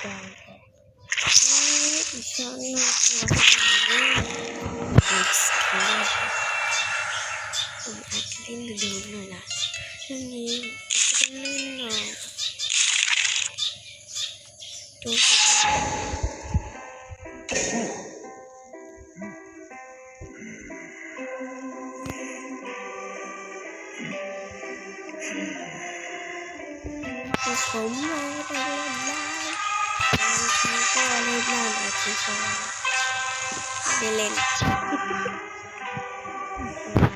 ได้นี่ดิฉันนะตั ทีก็เล่นได้บางทีก็ไม่เล่นปร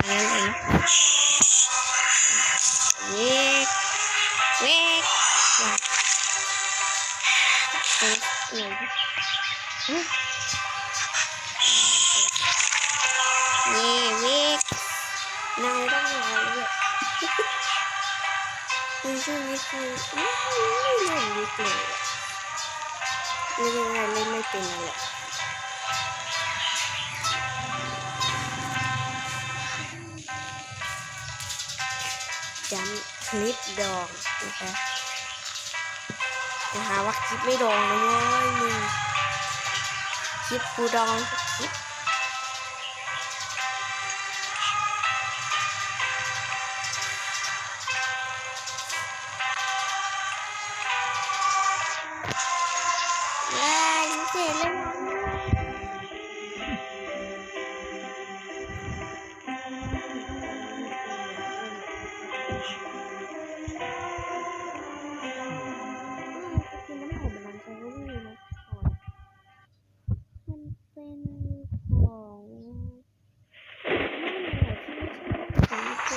ะมาณนั้ เล่นายต้องรอเลยคือช่วงเล่นวิกเลยอะไม่เล่นไม่เป็นนั่นแหละจำคลิปดองนะคะจะหาว่าคลิปไม่ดองนะเว้ยมึงคลิปกูดอง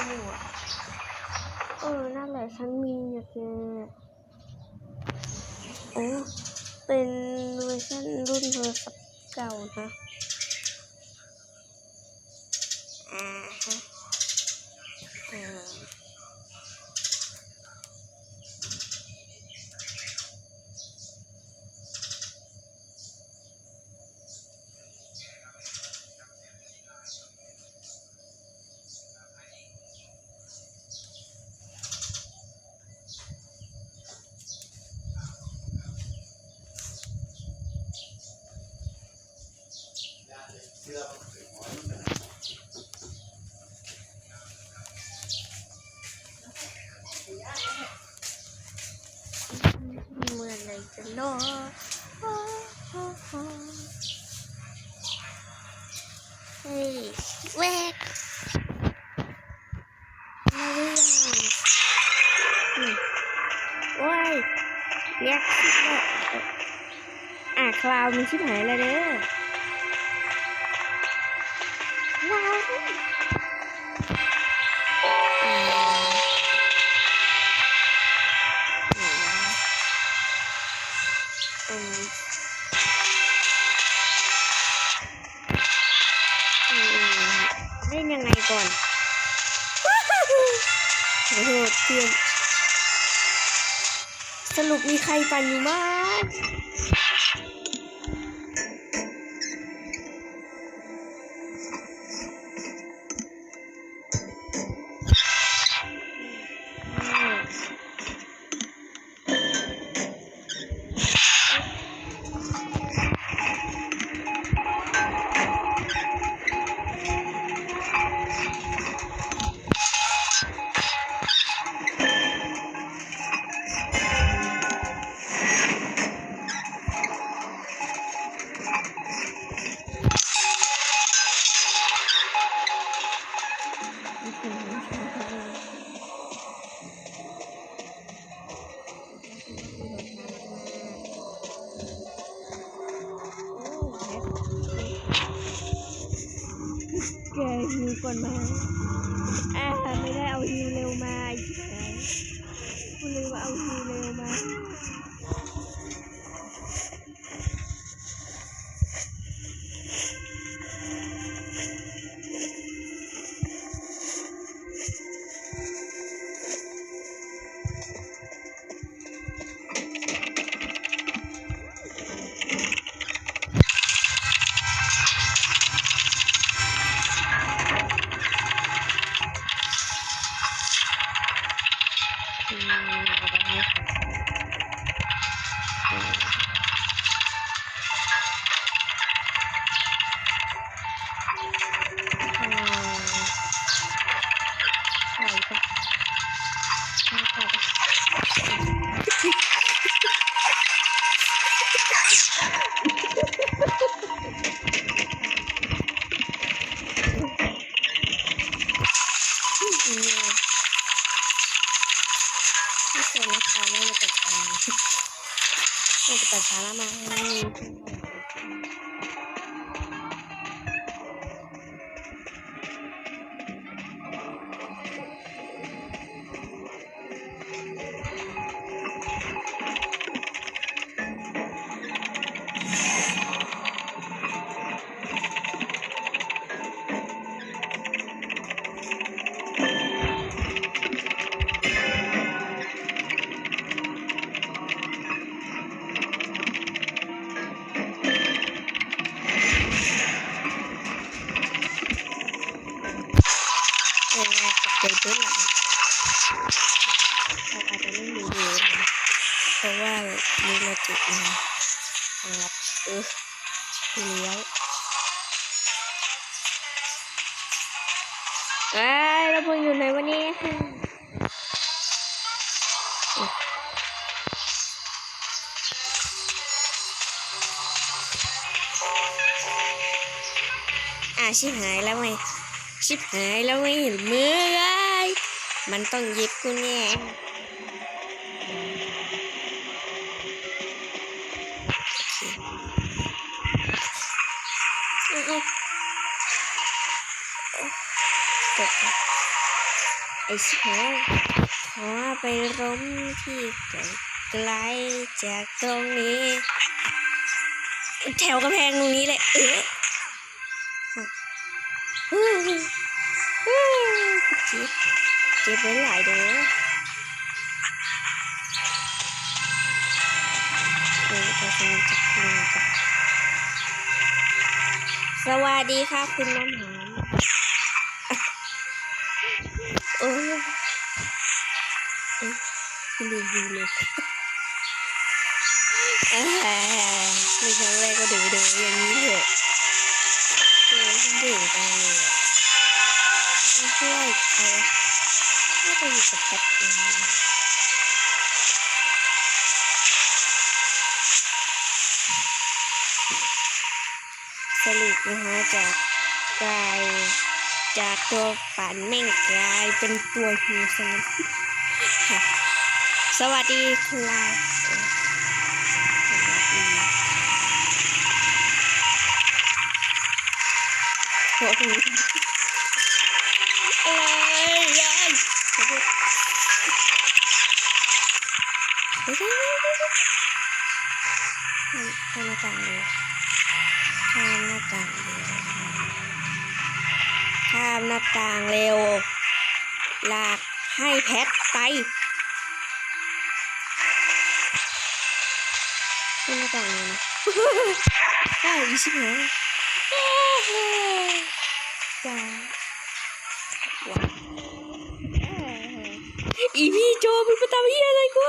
องญี่ปุ่นอะเออนั่นแหละฉันมีอยู่แกโอ้เป็นเวอร์ชันรุ่นโทรศัพท์เก่านะ แวกมาเรื่องอืมโอ้ยเรียกอะคลาวมันชิบหายแล้วเด้อ ก่อนโอ้โหเพื่อนสรุปมีใครปั่นอยู่บ้าง ฮิวก่อนมาอ่าไม่ได้เอาฮิวเร็วมา ยังไงกับใจเต้นเราอาจจะไม่มีเยอะนะเพราะว่ามีโลจิกนะครับเออเลี้ยวเอ้ยเราพิ่งอยู่ในวันนี้อะชิบหายแล้วไง ชิบหายแล้วไม่เห็นมือเลยมันต้องเย็บกูแน่โอเคอื้อๆตกไอ้ชิบหายขอไปล้มที่ไกลไกลจากตรงนี้ แถวกระแพงตรงนี้เลยเออ เจ็บเจ็บไว้หลายเด้อเออจะสนุกจักสนุกจักสวัสดีค่ะคุณน้ำหอมโอ้ยคุณดูดูเลยอ่ในครั้งแรกก็ดื้อดื้อย่างนี้เถอะเออดื้อจังเลย ช่วยเขาน่าจะอยู่กับแพทเองสรุปนะคะจากกลายจากตัวปั่นแม่งกลายเป็นตัวฮิวซะงั้นสวัสดีครับส เฮ้ยเฮ้ยเฮ้ยข้ามหน้าต่างเลยข้ามหน้าต่างเร็วข้ามหน้าต่างเร็ว ลากให้แพทไปข้ามหน้าต่างเลยนะได้ยี่สิบห้าว้าวว้าวอีพี่โจมันไปทำเฮียอะไรกู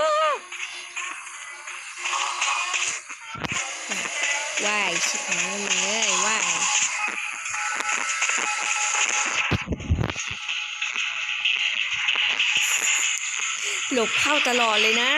ว่ายชิบหายมึงเลยว่ายหลบเข้าตลอดเลยนะ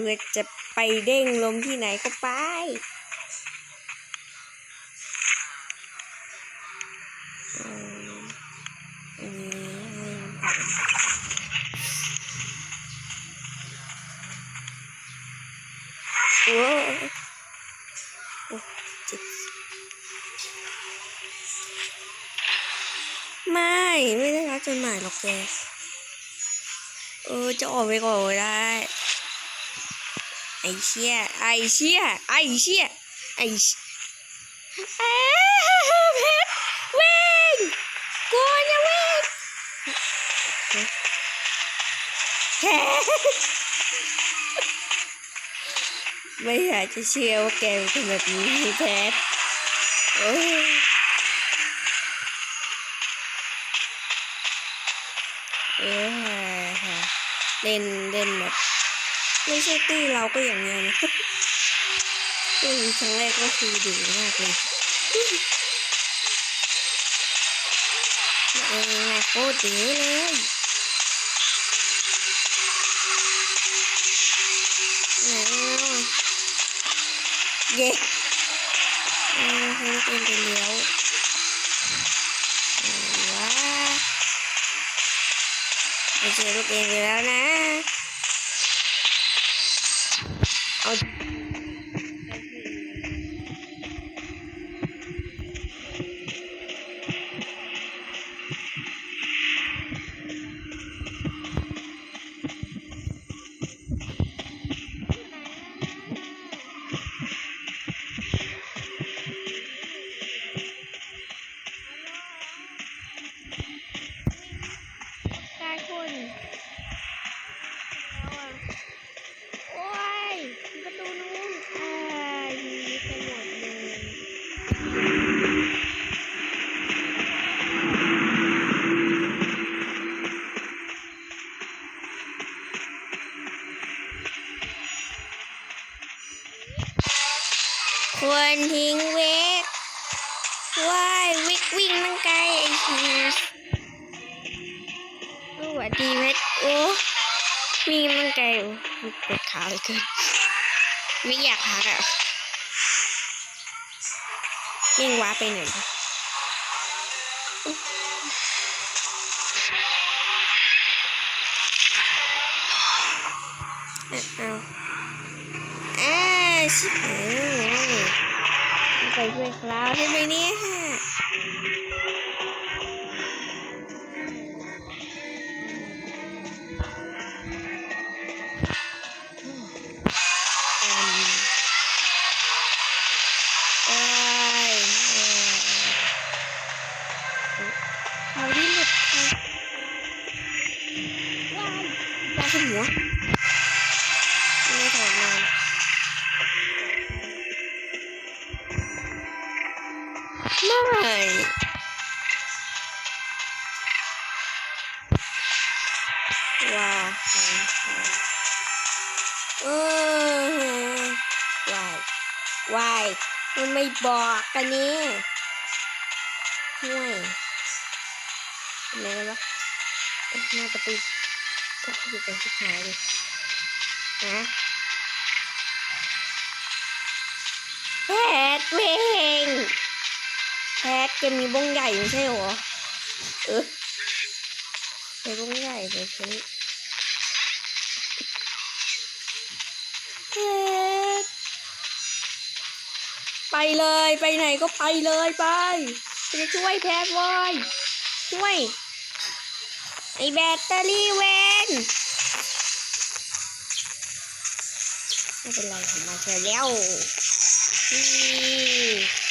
เพื่อจะไปเด้งลมที่ไหนก็ไปโอ้ไม่ ไม่ได้รับจดหมายหรอกแกเออ จะออกไปก่อนได้ อ้เชี่ยไอ้เชี่ยไอ้เชี่ยไอ้วเพชรวิ่งกูจะวิ่งแฮะไม่อยากจะเชื่อว่าแกเป็นแบบนี้แพทโอ้ยเออเล่นเล่นแบบ ไม่ใช่ตี้เราก็อย่างเงี้ยนะตี้ครั้งแรกก็คือดีมากเลยเองโคตรดีเลยไหนแล้วอะเย้เออให้เอ็นไปเลี้ยวไหนวะไปเจอลูกเอ็นไปแล้วนะ เวิ่งนั่งไกลปวดขาเลยเกิน ไม่อยากพักอะยิ่งว้าไปไหนวะอะเอาอ่าชิบหายไปช่วยคราวใช่ไหมเนี่ย วาวเอวายวายมันไม่บอกกันนี่ห่วยทำไมวะเอ๊ะหน้าประตูก็อยู่ไปที่หายเลยฮะแพทเวงแพทแกมีบ้องใหญ่ไม่ใช่หรอ เออใช้บ้องใหญ่เลยฉัน แพทไปเลยไปไหนก็ไปเลยไปจะช่วยแพทไว้ยช่วย ไอแบตเตอรี่เวนไม่เป็นไรผมมาเจอแล้ววี